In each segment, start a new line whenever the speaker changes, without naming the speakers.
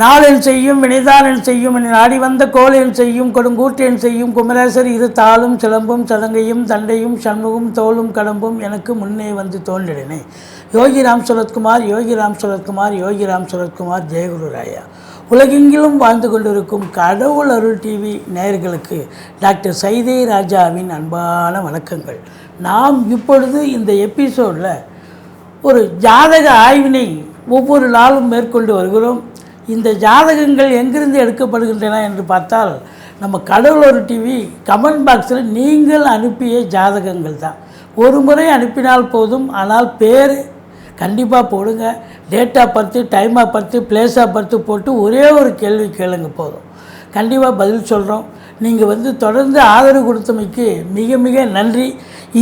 நாளென் செய்யும் வினைதானன் செய்யும் நாடி வந்த கோளென் செய்யும் கொடுங்கூற்றென் செய்யும் குமரேசர் இரு தாளும் சிலம்பும் சலங்கையும் தண்டையும் சண்முகம் தோளும் கடம்பும் எனக்கு முன்னே வந்து தோன்றினே யோகிராம் சுரத்குமார் யோகிராம் சுரத்குமார் யோகிராம் சுரத்குமார் ஜெயகுரு ராயா. உலகெங்கிலும் வாழ்ந்து கொண்டிருக்கும் கடவுள் அருள் டிவி நேயர்களுக்கு டாக்டர் சைதே ராஜாவின் அன்பான வணக்கங்கள். நாம் இப்பொழுது இந்த எபிசோடில் ஒரு ஜாதக ஆய்வினை ஒவ்வொரு நாளும் மேற்கொண்டு வருகிறோம். இந்த ஜாதகங்கள் எங்கிருந்து எடுக்கப்படுகின்றன என்று பார்த்தால் நம்ம கடவுளர் டிவி கமெண்ட் பாக்ஸில் நீங்கள் அனுப்பிய ஜாதகங்கள் தான். ஒரு முறை அனுப்பினால் போதும் ஆனால் பேர் கண்டிப்பாக போடுங்க. Date of birth time of birth place of birth போட்டு ஒரே ஒரு கேள்வி கேளுங்க போதும். கண்டிப்பாக பதில் சொல்கிறோம் நீங்கள் வந்து தொடர்ந்து ஆதரவு கொடுத்தமைக்கு மிக மிக நன்றி.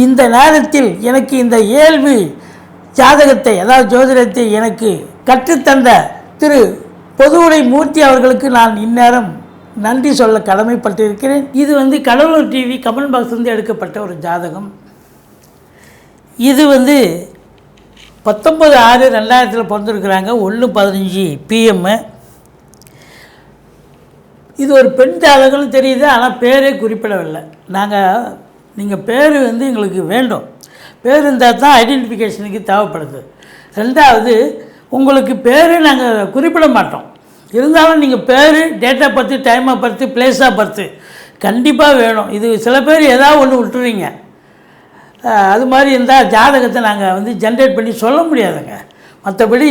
இந்த நேரத்தில் எனக்கு இந்த இயல்பு ஜாதகத்தை அதாவது ஜோதிடத்தை எனக்கு கற்றுத்தந்த திரு பொதுவுடை மூர்த்தி அவர்களுக்கு நான் இந்நேரம் நன்றி சொல்ல கடமைப்பட்டிருக்கிறேன். இது வந்து கடலூர் டிவி கமெண்ட் பாக்ஸ்லேருந்து எடுக்கப்பட்ட ஒரு ஜாதகம். இது வந்து பத்தொம்பது ஆறு ரெண்டாயிரத்தில் பிறந்திருக்கிறாங்க. ஒன்று பதினஞ்சு பிஎம்மு இது ஒரு பெண் ஜாதகம்னு தெரியுது ஆனால் பேரே குறிப்பிடவில்லை. நாங்கள் நீங்கள் பேர் வந்து எங்களுக்கு வேண்டும். பேர் இருந்தால் தான் ஐடென்டிஃபிகேஷனுக்கு தேவைப்படுது. ரெண்டாவது உங்களுக்கு பேர் நாங்கள் குறிப்பிட மாட்டோம். இருந்தாலும் நீங்கள் பேர் டேட்டா ஆஃப் டைமை டைம் பிளேஸாக பர்த்து கண்டிப்பாக வேணும். இது சில பேர் ஏதாவது ஒன்று விட்டுறீங்க. அது மாதிரி இருந்தால் ஜாதகத்தை நாங்கள் வந்து ஜென்ரேட் பண்ணி சொல்ல முடியாதுங்க. மற்றபடி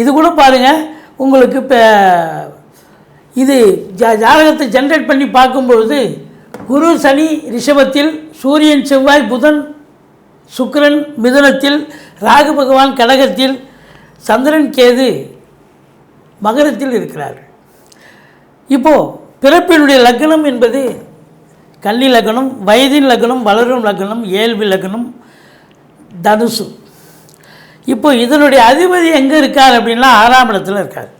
இது கூட பாருங்கள் உங்களுக்கு இப்போ இது ஜா ஜாதகத்தை ஜென்ரேட் பண்ணி பார்க்கும்பொழுது குரு சனி ரிஷபத்தில் சூரியன் செவ்வாய் புதன் சுக்கரன் மிதுனத்தில் ராகு பகவான் கடகத்தில் சந்திரன் கேது மகரத்தில் இருக்கிறார்கள். இப்போது பிறப்பினுடைய லக்னம் என்பது கன்னி லக்னம் வயதின் லக்னம் வளரும் லக்னம் இயல்பு லக்னம் தனுசு. இப்போ இதனுடைய அதிபதி எங்கே இருக்கார் அப்படின்னா ஆறாம் இடத்துல இருக்கார்.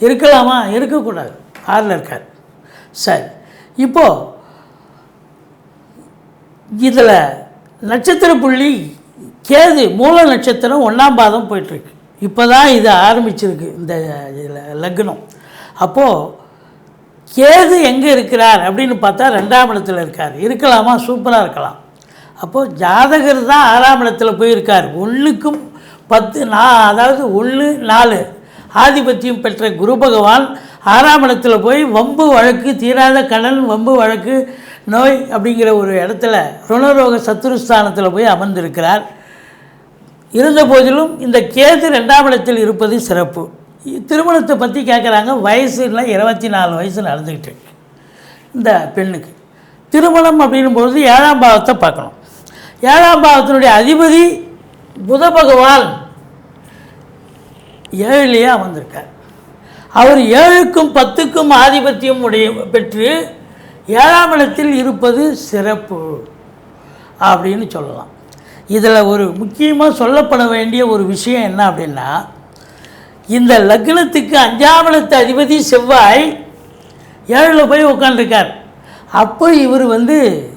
இருக்கலாமா? இருக்கக்கூடாது. ஆறில் இருக்கார். சரி. இப்போது இதில் நட்சத்திர புள்ளி கேது மூல நட்சத்திரம் ஒன்றாம் பாதம் போயிட்டுருக்கு. இப்போ தான் இது ஆரம்பிச்சிருக்கு இந்த இதில் லக்னம். அப்போது கேது எங்கே இருக்கிறார் அப்படின்னு பார்த்தா ரெண்டாம் இடத்துல இருக்கார். இருக்கலாமா? சூப்பராக இருக்கலாம். அப்போது ஜாதகர் தான் ஆறாம் இடத்துல போயிருக்கார். ஒன்றுக்கும் பத்து நா அதாவது ஒன்று நாலு. ஆதிபத்தியம் பெற்ற குரு பகவான் ஆறாம் இடத்துல போய் வம்பு வழக்கு தீராத கடன் வம்பு வழக்கு நோய் அப்படிங்கிற ஒரு இடத்துல ருணரோக சத்துருஸ்தானத்தில் போய் அமர்ந்திருக்கிறார். இருந்த போதிலும் இந்த கேது ரெண்டாம் இடத்தில் இருப்பது சிறப்பு. திருமணத்தை பற்றி கேட்குறாங்க வயசுல இருபத்தி நாலு வயசு நடந்துக்கிட்டு இந்த பெண்ணுக்கு. திருமணம் அப்படின்பொழுது ஏழாம் பாவத்தை பார்க்கணும். ஏழாம் பாவத்தினுடைய அதிபதி புத பகவான் ஏழிலேயே அமர்ந்திருக்கார். அவர் ஏழுக்கும் பத்துக்கும் ஆதிபத்தியம் உடைய பெற்று ஏழாம் இடத்தில் இருப்பது சிறப்பு அப்படின்னு சொல்லலாம். இதில் ஒரு முக்கியமாக சொல்லப்பட வேண்டிய ஒரு விஷயம் என்ன அப்படின்னா இந்த லக்னத்துக்கு அஞ்சாவளத்து அதிபதி செவ்வாய் ஏழில் போய் உட்காந்துருக்கார் அப்போ இவர் வந்து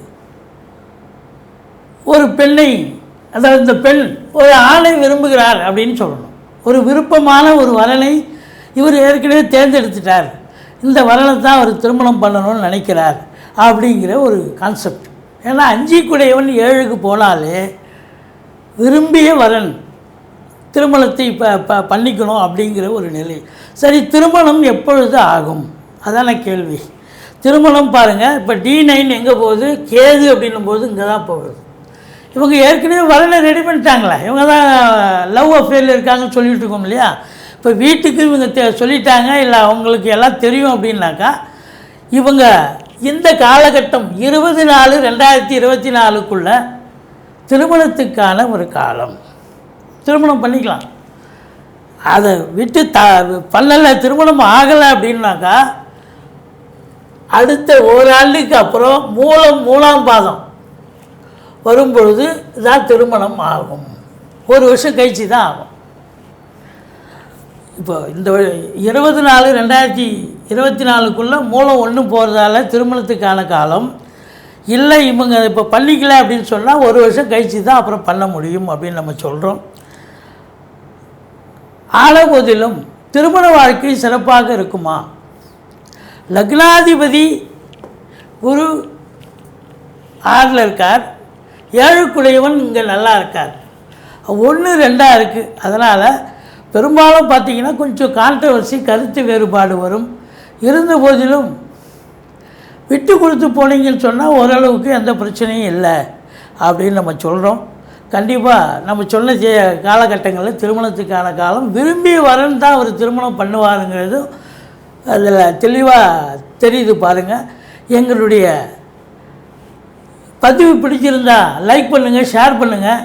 ஒரு பெண்ணை அதாவது இந்த பெண் ஒரு ஆணை விரும்புகிறார் அப்படின்னு சொல்லணும். ஒரு விருப்பமான ஒரு வரனை இவர் ஏற்கனவே தேர்ந்தெடுத்துட்டார். இந்த வரனை தான் அவர் திருமணம் பண்ணணும்னு நினைக்கிறார் அப்படிங்கிற ஒரு கான்செப்ட் ஏன்னா அஞ்சு குடையவன் ஏழுக்கு போனாலே விரும்பிய வரன் திருமணத்தை இப்போ ப பண்ணிக்கணும் அப்படிங்கிற ஒரு நிலை. சரி திருமணம் எப்பொழுது ஆகும்? அதான கேள்வி. திருமணம் பாருங்கள் இப்போ டி நைன் எங்கே போகுது? கேது அப்படின்னும் போது இங்கே தான் போகுது. இவங்க ஏற்கனவே வரனை ரெடி பண்ணிட்டாங்களே. இவங்க தான் லவ் அஃபேரில் இருக்காங்கன்னு சொல்லிட்டு இருக்கோம் இல்லையா? இப்போ வீட்டுக்கு இவங்க தெ சொல்லிட்டாங்க இல்லை அவங்களுக்கு எல்லாம் தெரியும் அப்படின்னாக்கா இவங்க இந்த காலகட்டம் இருபது நாலு ரெண்டாயிரத்தி இருபத்தி நாலுக்குள்ளே திருமணத்துக்கான ஒரு காலம். திருமணம் பண்ணிக்கலாம். அதை விட்டு த பண்ணலை திருமணம் ஆகலை அப்படின்னாக்கா அடுத்த ஓராண்டுக்கு அப்புறம் மூலம் மூலாம் பாதம் வரும்பொழுது தான் திருமணம் ஆகும். ஒரு வருஷம் கழிச்சு தான் ஆகும். இப்போ இந்த இருபது நாலு ரெண்டாயிரத்தி இருபத்தி நாலுக்குள்ளே மூலம் ஒன்று போகிறதால திருமணத்துக்கான காலம் இல்லை இவங்க இப்போ பண்ணிக்கல அப்படின்னு சொன்னால் ஒரு வருஷம் கழிச்சு தான் அப்புறம் பண்ண முடியும் அப்படின்னு நம்ம சொல்கிறோம் ஆன போதிலும் திருமண வாழ்க்கை சிறப்பாக இருக்குமா? லக்னாதிபதி குரு ஆறில் இருக்கார். ஏழுக்குடையவன் இங்கே நல்லா இருக்கார். ஒன்று ரெண்டாக இருக்குது அதனால் பெரும்பாலும் பார்த்தீங்கன்னா கொஞ்சம் கான்ட்ரவர்சி கருத்து வேறுபாடு வரும். இருந்த போதிலும் விட்டு கொடுத்து போனீங்கன்னு சொன்னால் ஓரளவுக்கு எந்த பிரச்சனையும் இல்லை அப்படின்னு நம்ம சொல்கிறோம் கண்டிப்பாக நம்ம சொன்ன செய்ய காலகட்டங்களில் திருமணத்துக்கான காலம் விரும்பி வரன்னு தான் அவர் திருமணம் பண்ணுவாருங்கிறது அதில் தெளிவாக தெரியுது பாருங்கள் எங்களுடைய பதிவு பிடிச்சிருந்தா லைக் பண்ணுங்கள் ஷேர் பண்ணுங்கள்